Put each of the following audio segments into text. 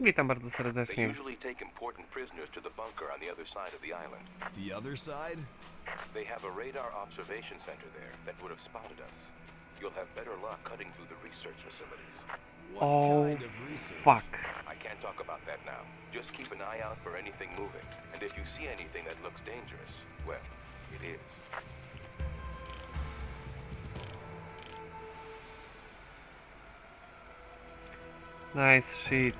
Witam bardzo They serdecznie. usually take important prisoners to the bunker on the other side of the island. The other side? They have a radar observation center there that would have spotted us. You'll have better luck cutting through the research facilities. What Oh, kind of research? Fuck. I can't talk about that now. Just keep an eye out for anything moving. And if you see anything that looks dangerous, well, it is. Nice shit.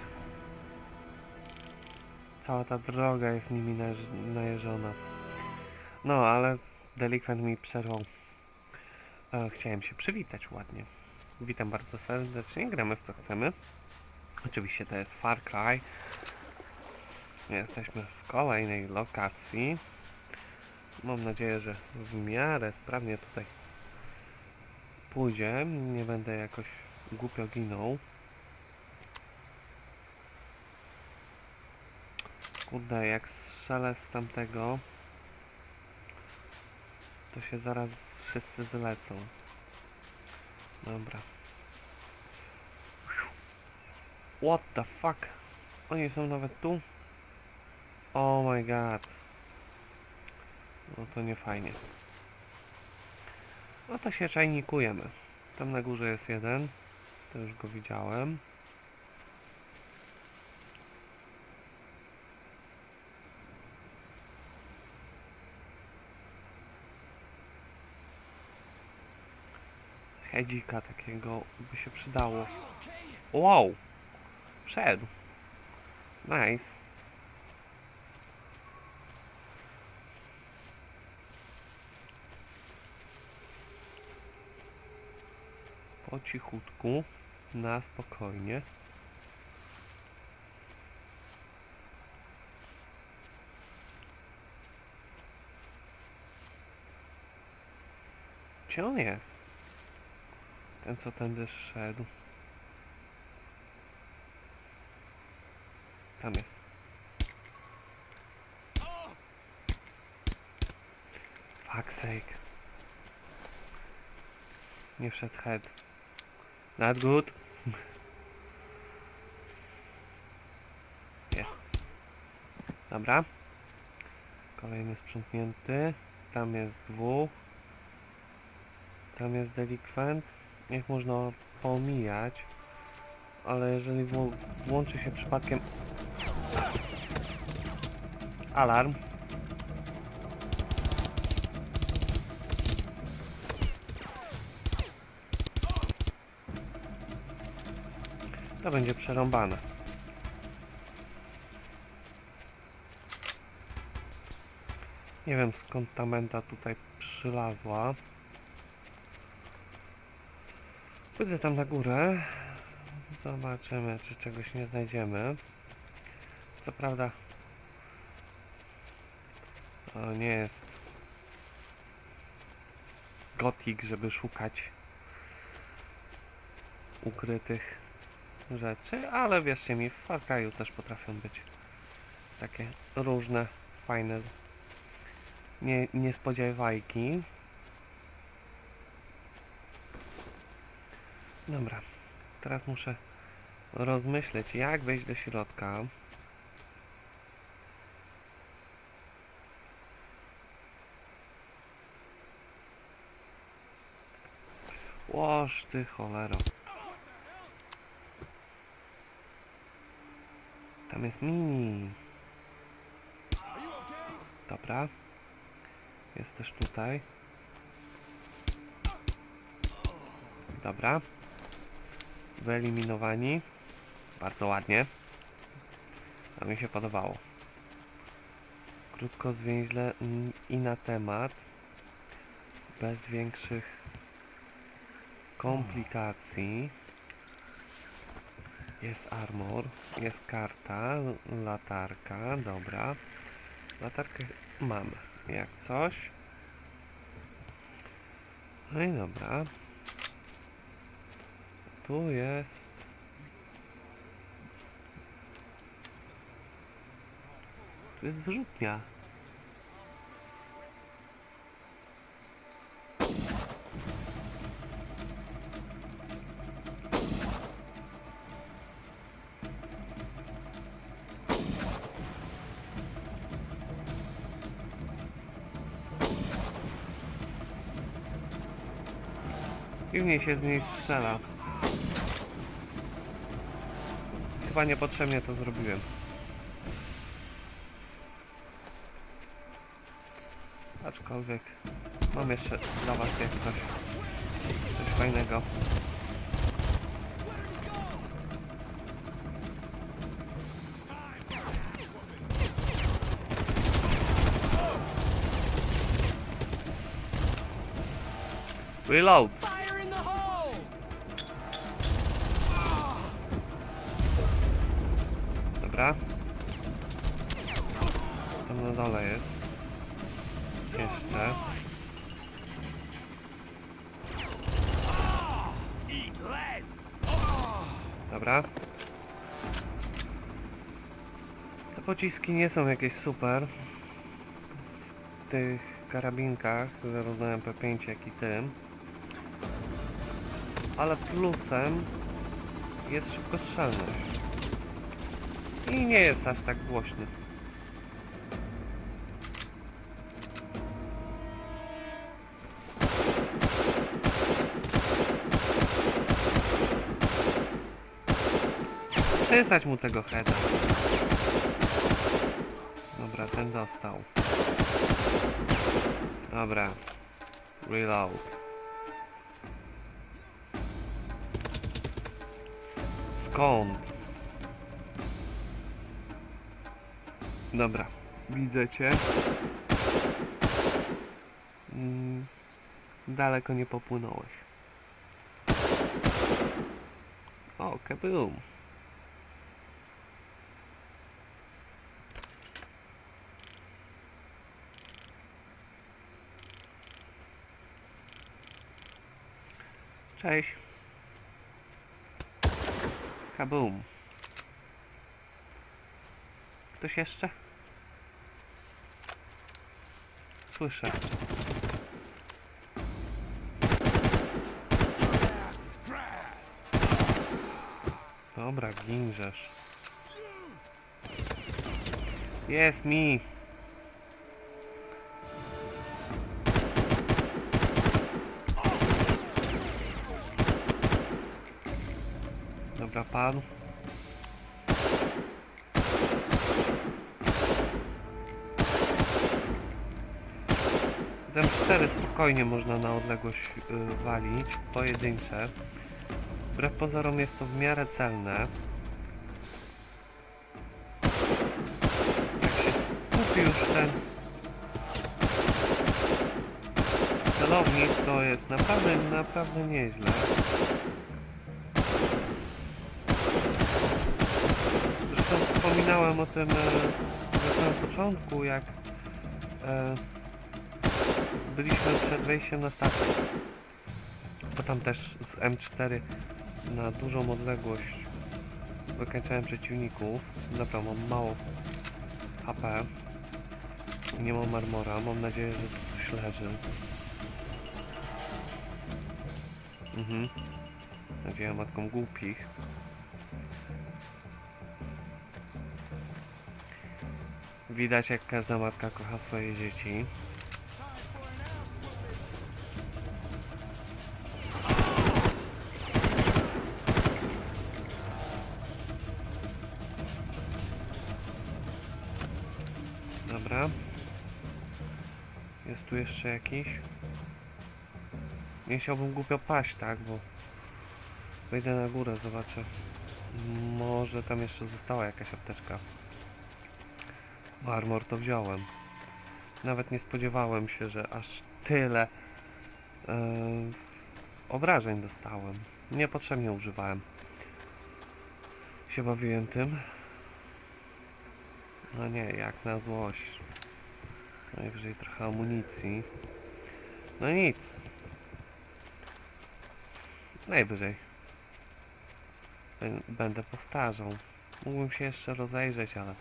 Cała ta droga jest nimi najeż- najeżona. No, ale delikwent mi przerwał. E, chciałem się przywitać ładnie. Witam bardzo serdecznie, gramy w co chcemy. Oczywiście to jest Far Cry. Jesteśmy w kolejnej lokacji. Mam nadzieję, że w miarę sprawnie tutaj pójdzie. Nie będę jakoś głupio ginął. Kurde, jak strzelę z tamtego, to się zaraz wszyscy zlecą. Dobra. What the fuck? Oni są nawet tu? Oh my god. No to nie fajnie. No to się czajnikujemy. Tam na górze jest jeden. To już go widziałem. Hedzika takiego by się przydało. Wow! Wszedł. Nice. Po cichutku, na spokojnie. Gdzie? Ten co tędy szedł. Tam jest. Fuck sake. Nie wszedł head. Not good. Jest. Dobra. Kolejny sprzątnięty. Tam jest dwóch. Tam jest delikwent. Niech można pomijać. Ale jeżeli włączy się przypadkiem alarm, to będzie przerąbane. Nie wiem skąd ta menta tutaj przylazła. Pójdę tam na górę. Zobaczymy, czy czegoś nie znajdziemy. Co prawda... To nie jest... Gotik, żeby szukać ukrytych rzeczy, ale wierzcie mi, w Far Cry'u też potrafią być takie różne, fajne nie, niespodziewajki. Dobra, teraz muszę rozmyśleć, jak wejść do środka. Łoż ty cholero. Tam jest mini. Dobra. Jest też tutaj. Dobra. Wyeliminowani. Bardzo ładnie. To mi się podobało. Krótko, zwięźle i na temat. Bez większych komplikacji. Jest armor, jest karta, latarka, dobra. Latarkę mamy, jak coś. No i dobra. Tu jest. Tu jest wyrzutnia. Dziwnie się z niej strzela. Chyba niepotrzebnie to zrobiłem. Aczkolwiek mam jeszcze dla was coś, coś fajnego. Reload! Pociski nie są jakieś super. W tych karabinkach, zarówno MP5 jak i tym. Ale plusem jest szybkostrzelność. I nie jest aż tak głośny. Przystać mu tego heada. Dobra, ten został. Dobra. Reload. Skąd? Dobra. Widzę cię. Mm, daleko nie popłynąłeś. O, kaboom. Cześć. Kaboom. Ktoś jeszcze? Słyszę. Dobra, ginżesz. Jest mi! Padł. Z4 spokojnie można na odległość y, walić, pojedyncze. Wbrew pozorom jest to w miarę celne. Jak się kupi już ten celownik, to jest naprawdę, naprawdę nieźle. Wspominałem o tym e, na samym początku, jak e, byliśmy przed wejściem na stację. Bo tam też z M4 na dużą odległość wykańczałem przeciwników. Dobra, mam mało HP. Nie mam armora. Mam nadzieję, że tu coś leży. Mhm. Nadzieja matką głupich. Widać jak każda matka kocha swoje dzieci. Dobra. Jest tu jeszcze jakiś? Nie chciałbym głupio paść, tak, bo wejdę na górę, zobaczę. Może tam jeszcze została jakaś apteczka. Armor to wziąłem. Nawet nie spodziewałem się, że aż tyle yy, obrażeń dostałem. Niepotrzebnie używałem. Się bawiłem tym. No nie, jak na złość. Najwyżej trochę amunicji. No nic. Najwyżej. Bę- Będę powtarzał. Mógłbym się jeszcze rozejrzeć, ale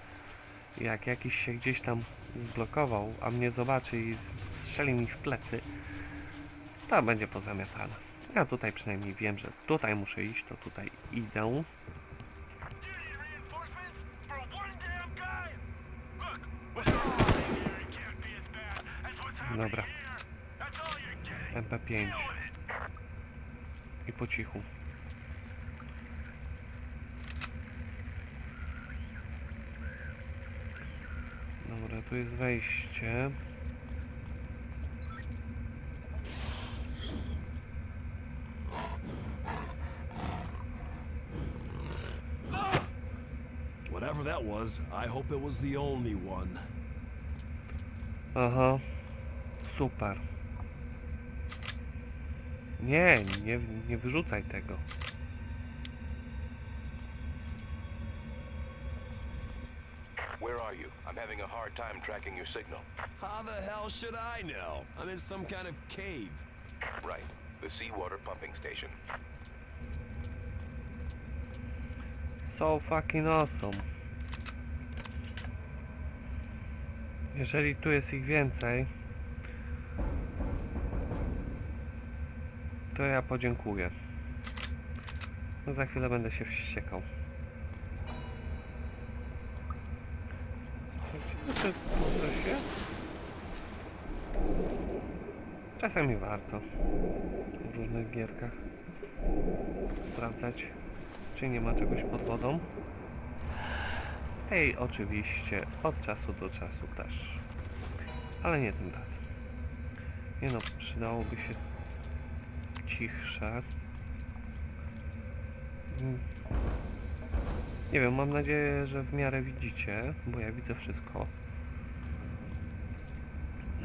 jak jakiś się gdzieś tam zblokował, a mnie zobaczy i strzeli mi w plecy, to będzie pozamiatane. Ja tutaj przynajmniej wiem, że tutaj muszę iść, to tutaj idę. Dobra. MP5. po cichu. Dobra, tu jest wejście. Whatever that was, I hope it was the only one. Aha, super. Nie, nie, nie wyrzucaj tego. Where are you? I'm having a hard time tracking your signal. How the hell should I know? I'm in some kind of cave. Right. The seawater pumping station. So fucking awesome. Jeżeli tu jest ich więcej, to ja podziękuję. No za chwilę będę się wściekał. Czasami warto w różnych gierkach sprawdzać, czy nie ma czegoś pod wodą. Ej, oczywiście, od czasu do czasu też. Ale nie tym razem. Nie no, przydałoby się cichsze. Mm. Nie wiem, mam nadzieję, że w miarę widzicie, bo ja widzę wszystko.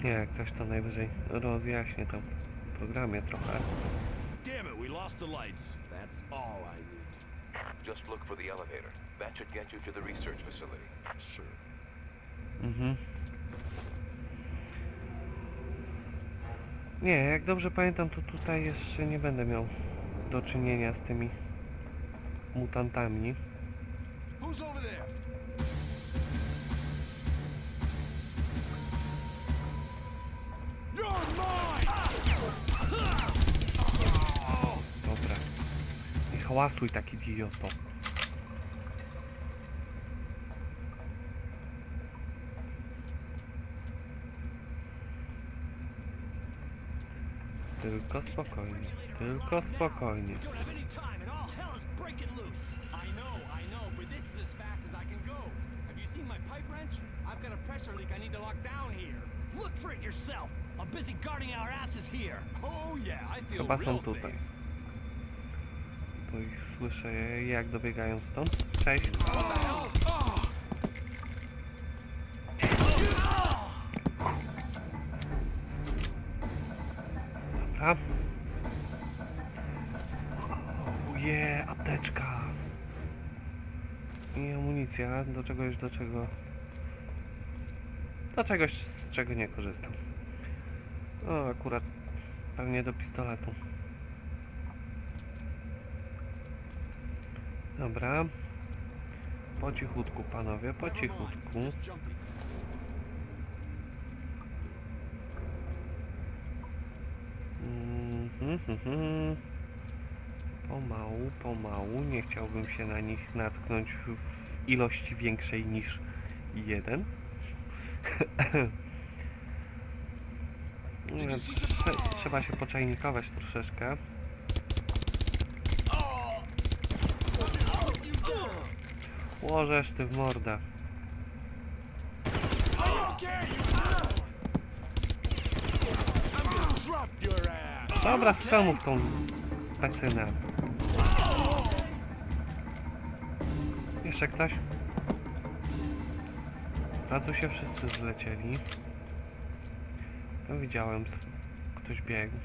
Nie, jak coś to najwyżej rozjaśnię to w programie trochę. Damn it, we lost the lights. That's all I need. Just look for the elevator. That should get you to the research facility. Sure. Mhm. Nie, jak dobrze pamiętam, to tutaj jeszcze nie będę miał do czynienia z tymi mutantami. Who's over there? Go. Have you seen my pipe wrench? I've got a pressure leak I need to lock down here. Look for it yourself. I'm busy guarding our asses here. Oh yeah, I feel Chyba real są tutaj. safe. Ich słyszę jak dobiegają stąd. Cześć. Dobra. Uje, apteczka. I amunicja. Do czegoś, do czego... Do czegoś, z czego nie korzystam. O, akurat pewnie do pistoletu. Dobra. Po cichutku, panowie, po cichutku. Mhm, mhm. Pomału, pomału. Nie chciałbym się na nich natknąć w ilości większej niż jeden. Trzeba się poczajnikować troszeczkę. Łożesz ty w mordę. Dobra, strzel tą pecynę. Jeszcze ktoś? Na tu się wszyscy zlecieli. No widziałem, ktoś biegł.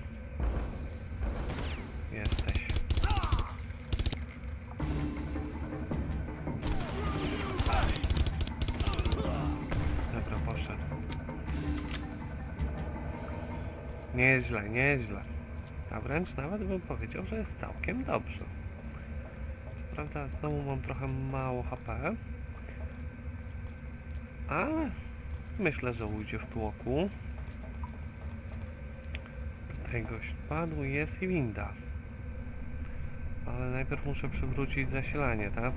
Jesteś. Nieźle, nieźle. A wręcz nawet bym powiedział, że jest całkiem dobrze. Co Prawda, znowu mam trochę mało HP. Ale myślę, że ujdzie w tłoku. Tutaj gość padł jest i winda. Ale najpierw muszę przywrócić zasilanie, tak?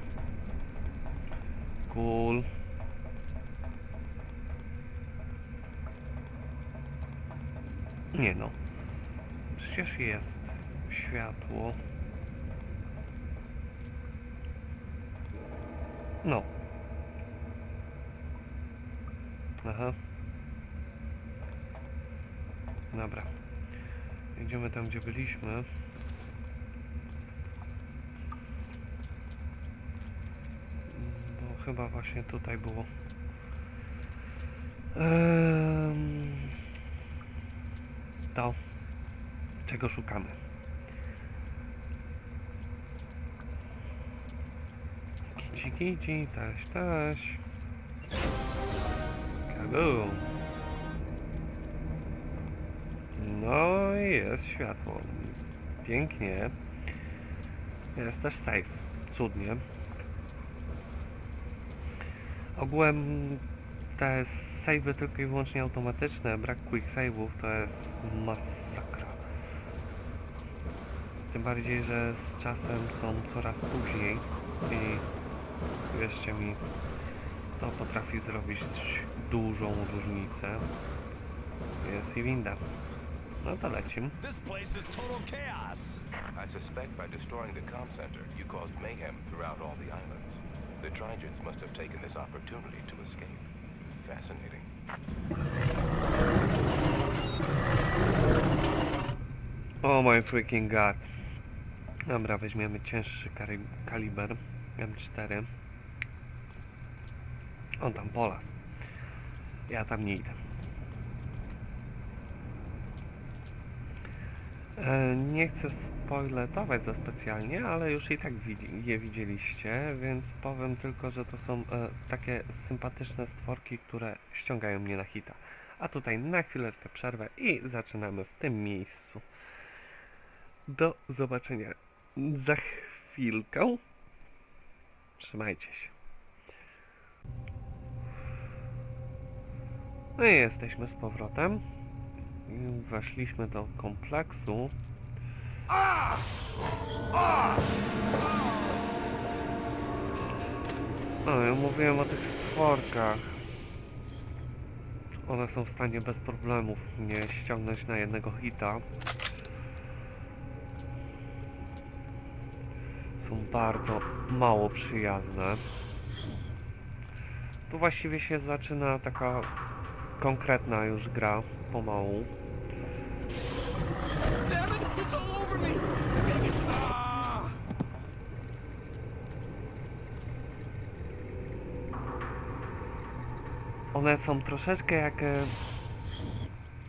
Cool. Nie no. Przecież jest światło. No. Aha. Dobra. Idziemy tam, gdzie byliśmy. Bo chyba właśnie tutaj było. To, czego szukamy. Kici, kici, taś, taś. Kaboom. No i jest światło. Pięknie. Jest też safe. Cudnie. Ogółem te savey tylko i wyłącznie automatyczne, brak quick save'ów to jest masakra. Tym bardziej, że z czasem są coraz później i wierzcie mi, to potrafi zrobić dużą różnicę. Jest i winda. No to lecim. This place is total chaos. I suspect by destroying the comm center, you caused mayhem throughout all the islands. The Trigens must have taken this opportunity to escape. Fascinating. Oh my freaking god. Dobra, weźmiemy cięższy kaliber. M4. On tam pola. Ja tam nie idę. E, nie chcę spoiletować za specjalnie, ale już i tak je widzieliście, więc powiem tylko, że to są e, takie sympatyczne stworki, które ściągają mnie na hita. A tutaj na chwileczkę przerwę i zaczynamy w tym miejscu. Do zobaczenia za chwilkę. Trzymajcie się. No i jesteśmy z powrotem. Weszliśmy do kompleksu. No, ja mówiłem o tych stworkach. One są w stanie bez problemów mnie ściągnąć na jednego hita. Są bardzo mało przyjazne. Tu właściwie się zaczyna taka konkretna już gra pomału. Damn it! It's all over me! I gotta get. Ah! One są troszeczkę jak e,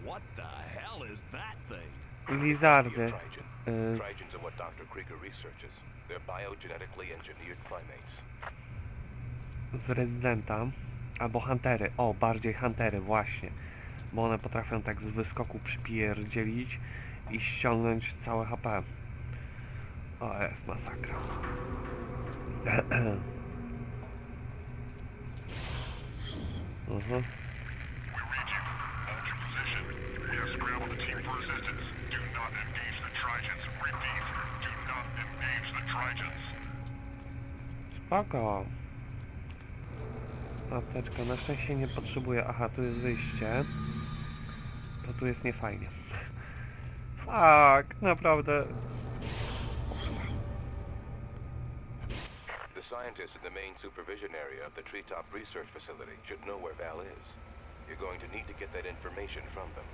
What the hell is that thing? lizardy. E, Trigens are what Dr. Krieger researches. They're biogenetically engineered primates. z rezydenta. Albo huntery. O, bardziej huntery, właśnie. Bo one potrafią tak z wyskoku przypierdzielić i ściągnąć całe HP. O, jest masakra. Mhm. Spoko. Apteczka, na szczęście nie potrzebuję. Aha, tu jest wyjście. To tu jest niefajnie. Fuck, naprawdę. The scientists in the main supervision area of the Treetop Research Facility should know where Val is. You're going to need to get that information from them.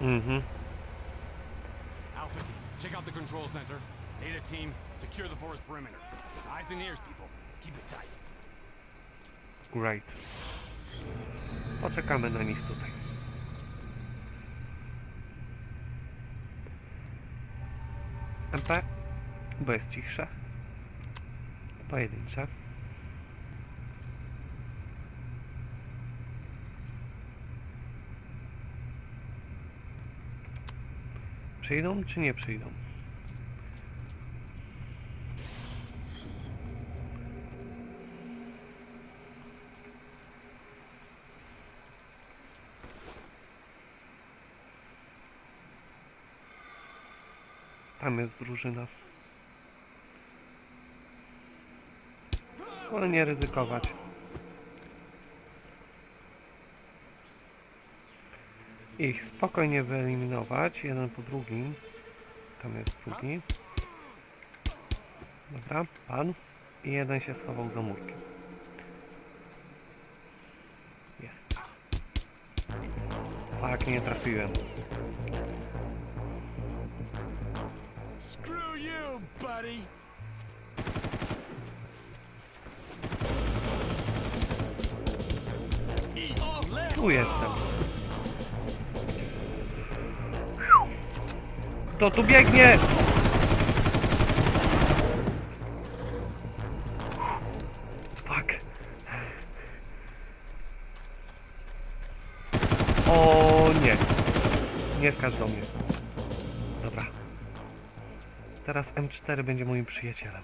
Mm-hmm. Alpha team, check out the control center. Data team, secure the forest perimeter. Eyes and ears, people. Keep it tight. Great. Poczekamy na nich tutaj. MP, bo jest cichsze. Pojedyncze. Przyjdą czy nie przyjdą? Tam jest drużyna. Ale nie ryzykować. Ich spokojnie wyeliminować, jeden po drugim. Tam jest drugi. Dobra, pan. i jeden się schował za murkiem. Jest. Fak, nie trafiłem. Tu jestem. Kto tu biegnie? Fuck. O nie. Nie skacz do mnie. Dobra. Teraz M4 będzie moim przyjacielem.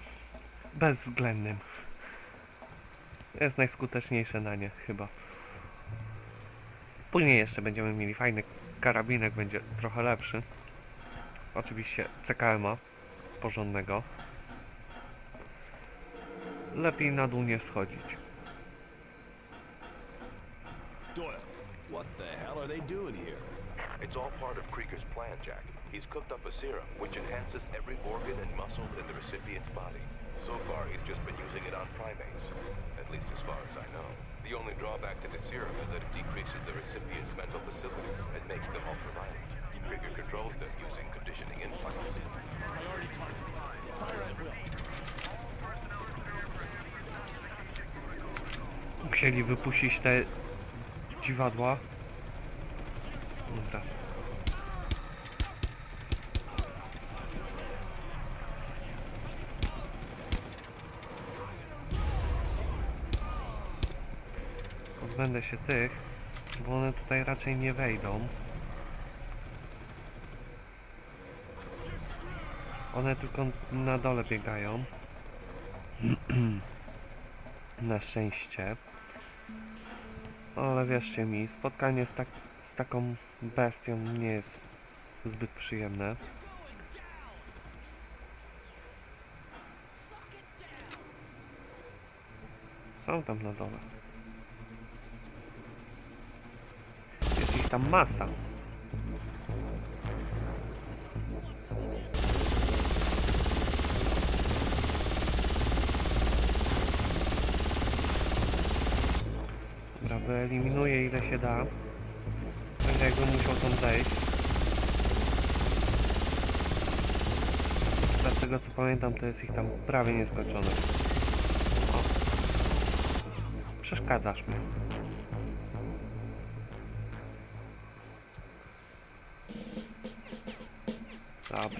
Bezwzględnym. Jest najskuteczniejsze na nie, chyba. Później jeszcze będziemy mieli fajny karabinek, będzie trochę lepszy. Oczywiście CKMA porządnego. Lepiej na dół nie schodzić. Doyle, what the hell are they doing here? It's all part of Krieger's plan, Jack. He's cooked up a serum which enhances every organ and muscle in the recipient's body. So far, he's just been using it on primates, at least as far as I know. The only drawback to the serum is that it decreases the recipient's mental facilities and makes them ultra-violent. Krieger controls them using conditioning implants. Priority targets. Fire at will. Musieli wypuścić te dziwadła. Dobra. Pozbędę się tych, bo one tutaj raczej nie wejdą. One tylko na dole biegają. na szczęście. Ale wierzcie mi, spotkanie z, tak, z taką bestią nie jest zbyt przyjemne. Są tam na dole. Jest ich tam masa. Dobra, wyeliminuję ile się da. Będę jakby musiał tam zejść. Z tego co pamiętam to jest ich tam prawie nieskończone. O. Przeszkadzasz mi. Dobra.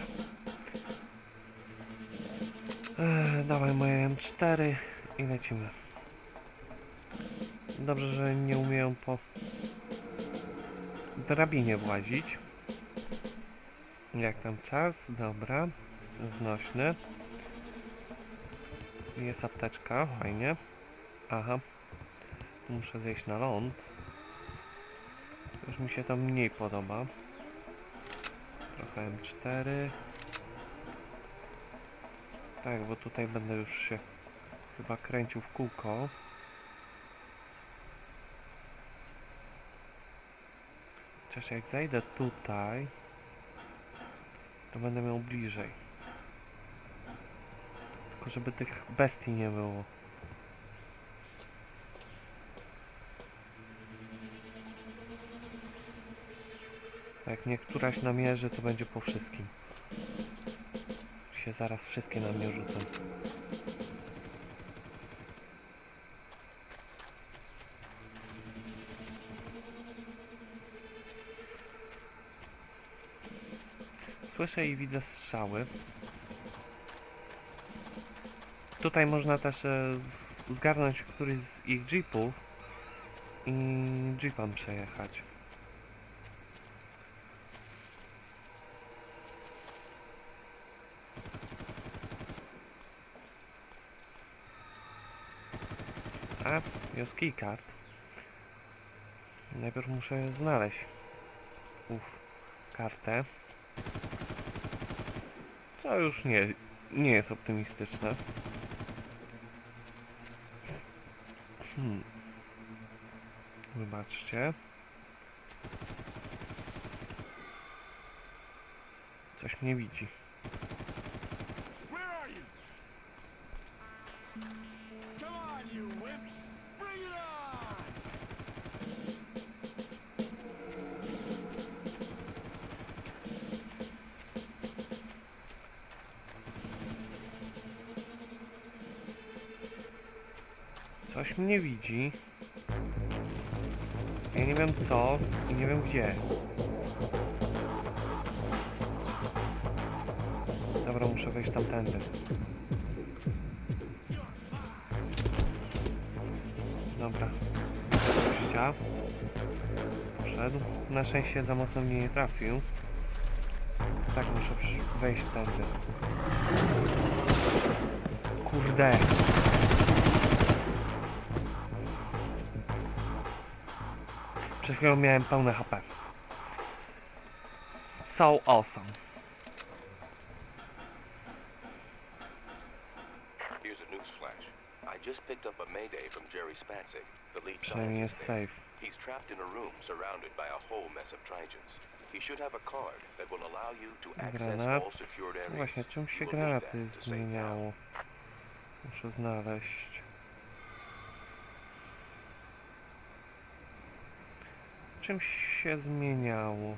Dawaj moje M4 i lecimy. Dobrze, że nie umieją po drabinie włazić. Jak tam czas? Dobra. Znośny. Jest apteczka, fajnie. Aha. Muszę zejść na ląd. Już mi się to mniej podoba. Trochę M4. Tak, bo tutaj będę już się chyba kręcił w kółko. Chociaż jak zejdę tutaj, to będę miał bliżej. Tylko żeby tych bestii nie było. Jak mnie któraś namierzy, to będzie po wszystkim. Się zaraz wszystkie na mnie rzucą. Słyszę i widzę strzały. Tutaj można też e, zgarnąć któryś z ich jeepów i jeepem przejechać. A, jest keycard. Najpierw muszę znaleźć ów kartę. To już nie, nie jest optymistyczne. Hmm. Wybaczcie. Coś mnie widzi. Mnie widzi. Ja nie wiem co i nie wiem gdzie. Dobra, muszę wejść tamtędy. Dobra. Gościa. Poszedł. Na szczęście za mocno mnie nie trafił. Tak, muszę wejść tędy. Kurde. Przed chwilą miałem pełne HP. So awesome. Here's a news flash. I just picked up a mayday from Jerry Spatzig, the lead Przynajmniej jest scientist there. safe. He's trapped in a room surrounded by a whole mess of Trigens. He should have a card that will allow you to access Granat. all secured areas. Właśnie, czym się You will need granaty that to save zmieniało? Muszę znaleźć. Czym się zmieniało?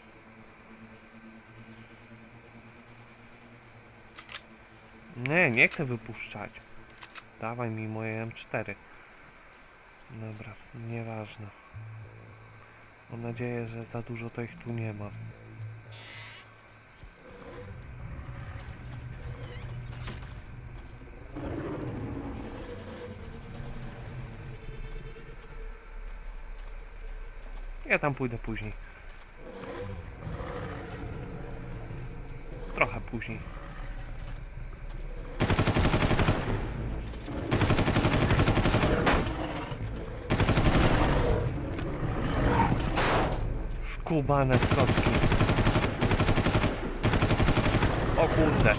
Nie, nie chcę wypuszczać. Dawaj mi moje M4. Dobra, nieważne. Mam nadzieję, że za dużo to ich tu nie ma. Ja tam pójdę później. Trochę później. Skubane skoczki. O kurde.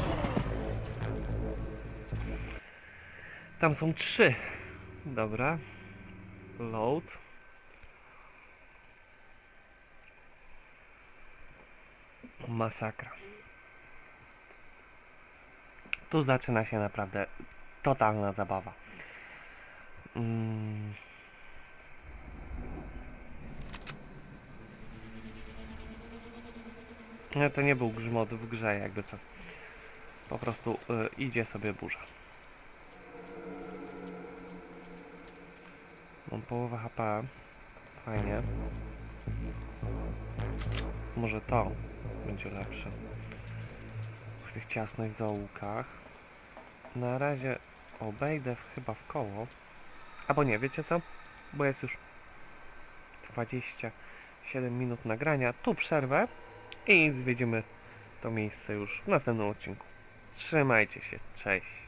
Tam są trzy. Dobra. Load. Masakra. Tu zaczyna się naprawdę totalna zabawa. Mm. No to nie był grzmot w grze, jakby co. Po prostu y, idzie sobie burza. Mam połowę HP. Fajnie. Może to będzie lepsze. W tych ciasnych zaułkach. Na razie obejdę chyba w koło. Albo nie, wiecie co? Bo jest już 27 minut nagrania. Tu przerwę i zwiedzimy to miejsce już w następnym odcinku. Trzymajcie się, cześć.